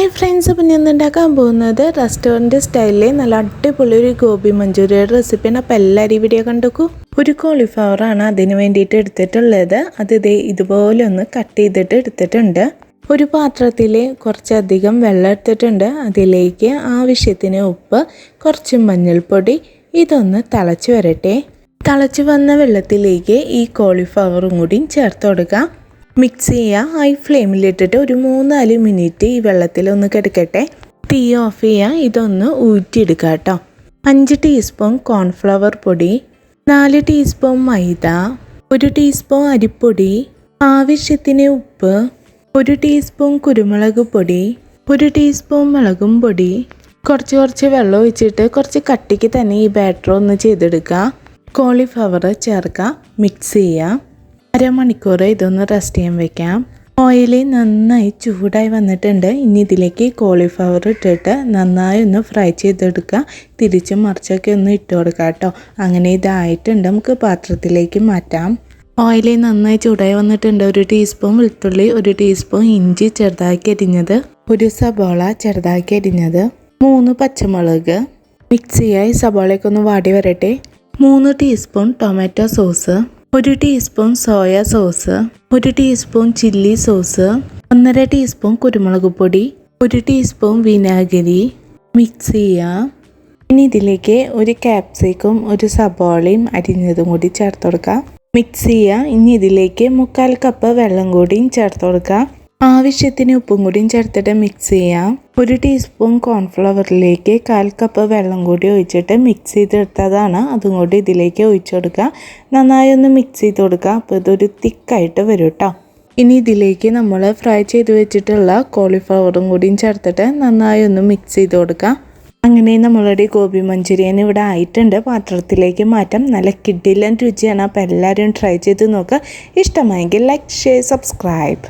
Hi friends അപ്പം ഞാൻ ഉണ്ടാക്കാൻ പോകുന്നത്? റെസ്റ്റോറന്റ് സ്റ്റൈലിലെ നല്ല അടിപൊളി ഒരു ഗോബി മഞ്ചൂരിയുടെ റെസിപ്പിയാണ് അപ്പോൾ എല്ലാവരും ഈ വീഡിയോ കണ്ടുക്കൂ. ഒരു കോളിഫ്ലവറാണ് അതിന് വേണ്ടിയിട്ട് എടുത്തിട്ടുള്ളത്. അത് ഇതേ ഇതുപോലെ ഒന്ന് കട്ട് ചെയ്തിട്ട് എടുത്തിട്ടുണ്ട്. ഒരു പാത്രത്തിൽ കുറച്ചധികം വെള്ളം എടുത്തിട്ടുണ്ട്. അതിലേക്ക് ആവശ്യത്തിന് ഉപ്പ് കുറച്ച് മഞ്ഞൾപ്പൊടി ഇതൊന്ന് തിളച്ച് വരട്ടെ. തിളച്ച് വന്ന വെള്ളത്തിലേക്ക് ഈ കോളിഫ്ലവറും കൂടി ചേർത്ത് കൊടുക്കാം. മിക്സ് ചെയ്യുക ഹൈ ഫ്ലെയിമിലിട്ടിട്ട് ഒരു മൂന്നാൽ മിനിറ്റ് ഈ വെള്ളത്തിൽ ഒന്ന് കിടക്കട്ടെ. തീ ഓഫ് ചെയ്യുക ഇതൊന്ന് ഊറ്റിയെടുക്കുക കേട്ടോ അഞ്ച് ടീസ്പൂൺ കോൺഫ്ലവർ പൊടി നാല് ടീസ്പൂൺ മൈദ ഒരു ടീസ്പൂൺ അരിപ്പൊടി ആവശ്യത്തിന് ഉപ്പ് ഒരു ടീസ്പൂൺ കുരുമുളക് പൊടി ഒരു ടീസ്പൂൺ മുളകും പൊടി. കുറച്ച് കുറച്ച് വെള്ളം ഒഴിച്ചിട്ട് കുറച്ച് കട്ടിക്ക് തന്നെ ഈ ബാറ്റർ ഒന്ന് ചെയ്തെടുക്കുക കോളിഫ്ലവർ ചേർക്കുക മിക്സ് ചെയ്യുക അരമണിക്കൂർ ഇതൊന്ന് റെസ്റ്റ് ചെയ്യാൻ വെക്കാം. ഓയിൽ നന്നായി ചൂടായി വന്നിട്ടുണ്ട്. ഇനി ഇതിലേക്ക് കോളിഫ്ലവർ ഇട്ടിട്ട് നന്നായി ഒന്ന് ഫ്രൈ ചെയ്തെടുക്കുക. തിരിച്ചും മറിച്ചൊക്കെ ഒന്ന് ഇട്ട് കൊടുക്കുക കേട്ടോ. അങ്ങനെ ഇതായിട്ടുണ്ട്. നമുക്ക് പാത്രത്തിലേക്ക് മാറ്റാം. ഓയിൽ നന്നായി ചൂടായി വന്നിട്ടുണ്ട്. ഒരു ടീസ്പൂൺ വെളുത്തുള്ളി ഒരു ടീസ്പൂൺ ഇഞ്ചി ചെറുതാക്കി അരിഞ്ഞത്. ഒരു സബോള ചെറുതാക്കി അരിഞ്ഞത്. മൂന്ന് പച്ചമുളക്. മിക്സിയായി സബോളയൊക്കെ ഒന്ന് വാടി വരട്ടെ. മൂന്ന് ടീസ്പൂൺ ടൊമാറ്റോ സോസ് ഒരു ടീസ്പൂൺ സോയ സോസ് ഒരു ടീസ്പൂൺ ചില്ലി സോസ് ഒന്നര ടീസ്പൂൺ കുരുമുളക് പൊടി ഒരു ടീസ്പൂൺ വിനാഗിരി മിക്സ് ചെയ്യുക ഇനി ഇതിലേക്ക് ഒരു ക്യാപ്സിക്കും ഒരു സബോളയും അരിഞ്ഞതും കൂടി ചേർത്ത് കൊടുക്കുക മിക്സ് ചെയ്യുക ഇനി ഇതിലേക്ക് മുക്കാൽ കപ്പ് വെള്ളം കൂടിയും ചേർത്ത് കൊടുക്കുക ആവശ്യത്തിന് ഉപ്പും കൂടിയും ചേർത്തിട്ട് മിക്സ് ചെയ്യാം. ഒരു ടീസ്പൂൺ കോൺഫ്ലവറിലേക്ക് കാൽ കപ്പ് വെള്ളം കൂടി ഒഴിച്ചിട്ട് മിക്സ് ചെയ്തെടുത്തതാണ്. അതും കൂടി ഇതിലേക്ക് ഒഴിച്ചു കൊടുക്കുക. നന്നായി ഒന്ന് മിക്സ് ചെയ്ത് കൊടുക്കുക. അപ്പോൾ ഇതൊരു തിക്കായിട്ട് വരും കേട്ടോ. ഇനി ഇതിലേക്ക് നമ്മൾ ഫ്രൈ ചെയ്ത് വെച്ചിട്ടുള്ള കോളിഫ്ലവറും കൂടിയും ചേർത്തിട്ട് നന്നായി ഒന്ന് മിക്സ് ചെയ്ത് കൊടുക്കുക. അങ്ങനെ നമ്മളുടെ ഗോപി മഞ്ചൂരിയൻ ഇവിടെ ആയിട്ടുണ്ട്. പാത്രത്തിലേക്ക് മാറ്റാം. നല്ല കിഡിലൻ രുചിയാണ്. അപ്പോൾ എല്ലാവരും ട്രൈ ചെയ്ത് നോക്കുക ഇഷ്ടമായെങ്കിൽ ലൈക്ക് ഷെയർ സബ്സ്ക്രൈബ്